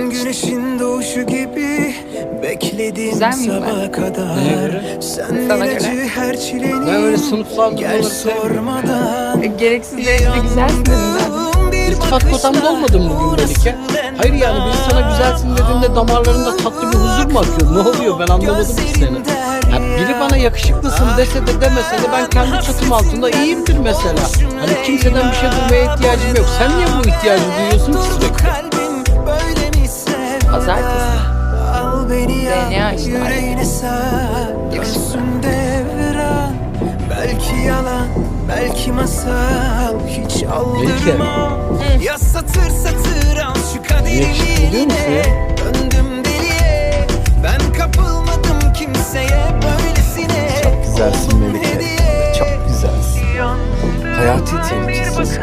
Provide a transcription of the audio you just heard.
Ben güneşin doğuşu gibi bekledim Güzel miyim ben? sabaha kadar. Neye göre? Sen Sana ilacı göre. her çilenin. Ben öyle sınıflarda Gel bunları sevmiyorum. sormadan. E, Gereksiz derecede güzelsin dedim zaten. Bir İltifat kotamda olmadın mı gün Melike? Hayır yani biri sana güzelsin dediğinde damarlarında tatlı bir huzur mu akıyor? Ne oluyor ben anlamadım ki seni. Ya biri bana yakışıklısın dese de demese de ben kendi çatım altında iyiyimdir mesela. Hani kimseden bir şey duymaya ihtiyacım yok. Sen niye bu ihtiyacı duyuyorsun ki sürekli? Kalbim böyle. DNA işte. yüreğine sar Dönsün devran. Belki yalan belki masal. Hiç aldırma. Ya satır satır al şu misin ya? Döndüm deliye. Ben kapılmadım kimseye böylesine. Çok güzelsin Melike. Çok güzelsin. Hayati tehlikesi.